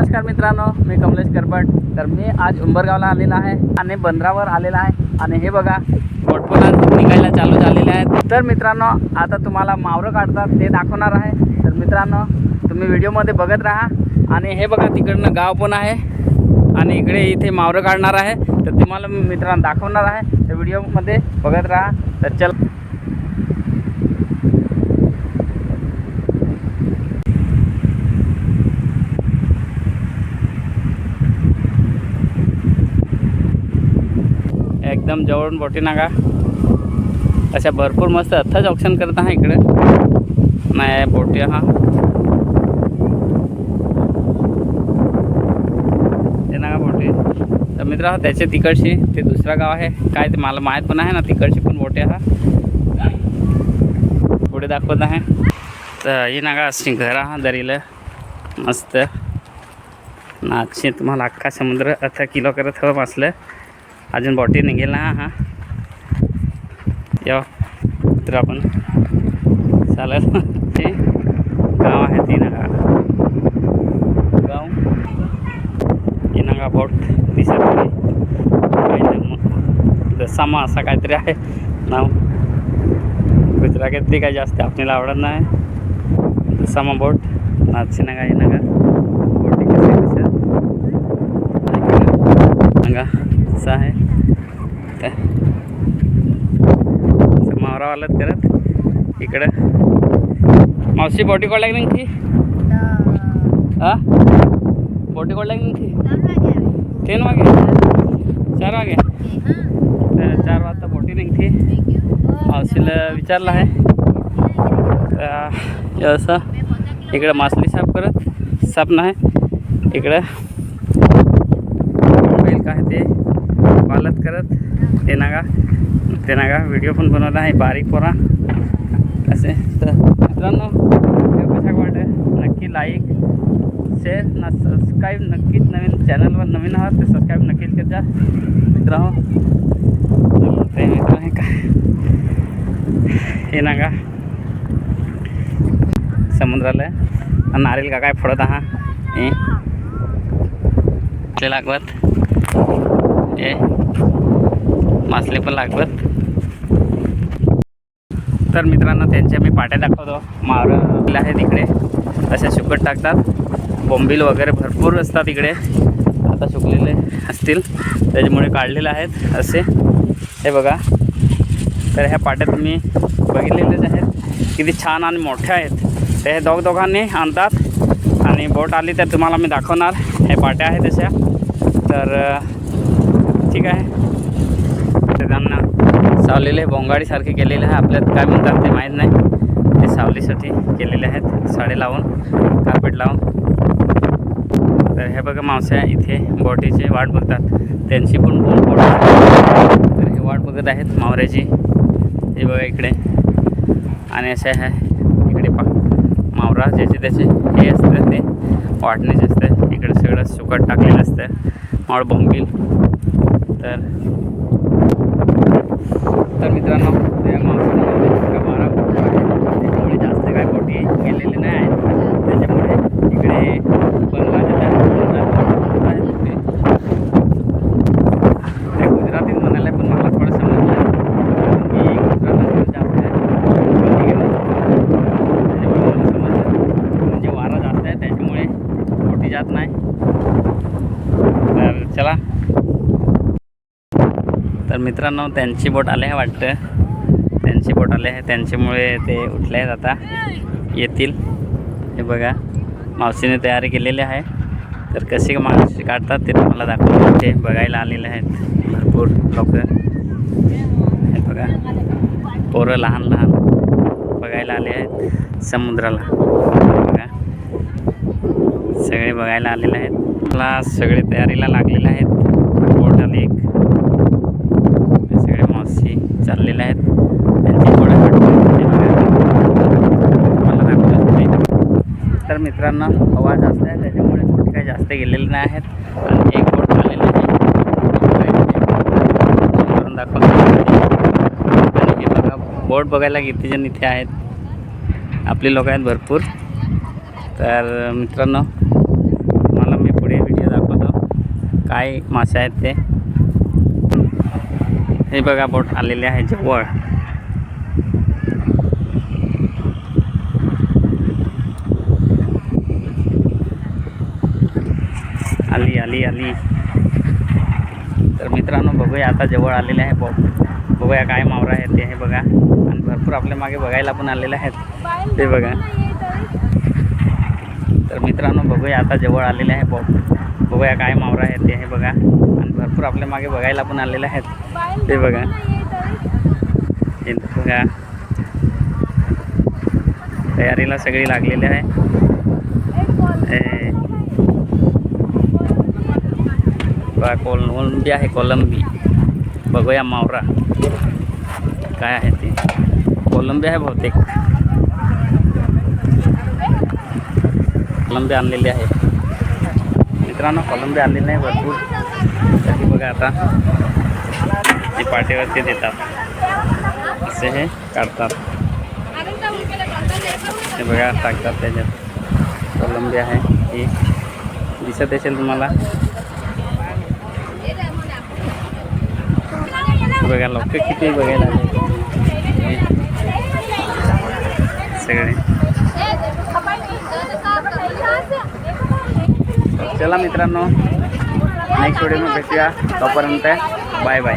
नमस्कार मित्रांनो मी कमलेश करपट. तर मी आज उंबरगावला आलेला आहे आणि बंदरावर आलेला आहे. आणि हे बघा पोटपोला निघायला चालू झालेले आहेत. तर मित्रांनो आता तुम्हाला मावरं काढतात ते दाखवणार आहे. तर मित्रांनो तुम्ही व्हिडिओमध्ये बघत राहा. आणि हे बघा तिकडनं गाव पण आहे. आणि इकडे इथे मावरं काढणार आहे. तर तुम्हाला मी मित्रांनो दाखवणार आहे. तर व्हिडिओमध्ये बघत राहा. तर चल. एकदम जवळून बोटी नागा. अशा भरपूर मस्त अथ्थच ऑप्शन करत आहे इकडे. नाही बोटी हा. ते नागा बोटी. तर मित्र त्याचे तिकडशी ते दुसरं गाव आहे. काय ते मला माहीत पण आहे ना तिकडची पण बोटी हा. पुढे दाखवत आहे. तर ही नागा अशी घर हा दरीला. मस्त. नागशी तुम्हाला अख्खा समुद्र अथ्था किलो करत हवं असलं. अजून बॉटी निघेल ना हां. या तर आपण चालेल ते गाव आहे ती नगा गाव ही नगा बोट दिसत नाही समा असा काहीतरी आहे. नाव? गुजरातीतली काही जास्त आपल्याला आवडत नाही. समा बोट नाचची नगा ही नगा बोटी कशी असं आहे त्या मावरावालाच करत इकडं। मावशी बोटी कोड लागली की? हा। बोटी कोड लागली की? तीन वागे? चार वागे? तर चार वाजता बोटी निघते मावशीला विचारलं आहे हे। असं इकडं मासली साफ़ करत। साफ़ नाही इकडं। बैल काय ते। पालत करत. ते नागा ते नागा व्हिडिओ पण बनवला आहे बारीक पोरा. असे. तर मित्रांनो कशा वाटत नक्की लाईक शेअर ना सबस्क्राईब नक्कीच नवीन चॅनलवर नवीन आहात ते सबस्क्राईब नक्कीच करजा. मित्रांनो ते मित्र आहे काय हे नागा. समुद्राला आणि का काय फोडत आहात हे. लागवत. हे मासले पण लागतात. तर मित्रांनो त्यांच्या मी पाट्या दाखवतो. मावरं आहे तिकडे अशा सुकट टाकतात. बोंबील वगैरे भरपूर असतात इकडे. आता सुकलेले असतील. त्याच्यामुळे काढलेले आहेत असे. हे बघा. तर ह्या पाट्या तुम्ही बघितलेलेच आहेत. किती छान आणि मोठ्या आहेत. ते हे दोघ दोघांनी आणतात. आणि बोट आली तर तुम्हाला मी दाखवणार. हे पाट्या आहेत तशा तर ठीक आहे. त्यांना सावलेले बोंगाडीसारखे केलेले आहे. आपल्यात काय म्हणतात ते माहीत नाही. ते सावलीसाठी केलेले आहेत. साडे लावून कार्पेट लावून. तर हे बघा मावस्या इथे बोटीचे वाट बघतात. त्यांची पण दोन बोट तर हे वाट बघत आहेत मावऱ्याची. हे बघा इकडे. आणि असे आहे. इकडे पा मावरा ज्याचे त्याचे हे असतं ते. वाटणीचे असतं. इकडे सगळं सुकट टाकलेलं असतं. मावळ बोंबील. तर तर मित्रांनो त्या मावसामध्ये बारा बोटी आहेत त्याच्यामुळे जास्त काय बोटी गेलेले नाही आहेत त्याच्यामुळे इकडे पंधरा ते त्या पंधरा बोटी आहेत बोटी. ते गुजरातीत म्हणाले पण मला थोडं समजलं की गुजरातमध्ये जास्त आहे बोटी गेले. त्याच्यामुळे मला समजलं म्हणजे वारा जास्त आहे त्याच्यामुळे बोटी जात नाही तर चला तर मित्रांनो त्यांची बोट आले आहे वाटतं. त्यांची बोट आले आहे. त्यांच्यामुळे ते उठले आहेत आता. येतील. हे बघा मावशीने तयारी केलेली आहे. तर कशी मावशी काढतात ते तुम्हाला दाखवतो. ते बघायला आलेले आहेत भरपूर लोक. हे बघा पोरं लहान लहान बघायला आले आहेत समुद्राला. बघा सगळे बघायला आलेले आहेत. मला सगळे तयारीला लागलेले आहेत. बोट आली एक हे सगळे मावशी चाललेले आहेत. त्यांची गोळ्या मला ते तर मित्रांनो हवा जास्त आहे त्याच्यामुळे बोट काही जास्त गेलेले नाही आहेत. आणि एक बोट आलेली करून दाखवतो. आणि हे बघा बोट बघायला किती जण इथे आहेत. आपली लोक आहेत भरपूर. तर मित्रांनो मला मी पुढे व्हिडिओ दाखवतो. काय मासे आहेत ते. हे बघा बोट आलेले आहे जवळ. आली आली आली. तर मित्रांनो बघूया आता जवळ आलेले आहे बोट. बघूया काय मावरा आहे ते हे बघा. आणि भरपूर आपल्या मागे बघायला पण आलेले आहेत. ते बघा. तर मित्रांनो बघूया आता जवळ आलेले आहे बोट. बघूया काय मावरा आहे ते हे भरपूर आपल्या मागे बघायला पण ते बघा. हे कोलंबी आहे, कोलंबी. बघूया मावरा. आहे ते. कोलंबी आहे बहुतेक. कोलंबी आणलेली मित्रांनो कोलंबी आलेली नाही भरपूर. तरी बघा आता ते पाठीवरती देतात. असे हे काढतात. हे बघा टाकतात त्याच्यात. कोलंबी आहे ही. दिसत असेल तुम्हाला? बघा लोक किती बघायला सगळे. चला मित्रांनो नेक्स्ट व्हिडिओमध्ये भेटूया. तोपर्यंत बाय बाय.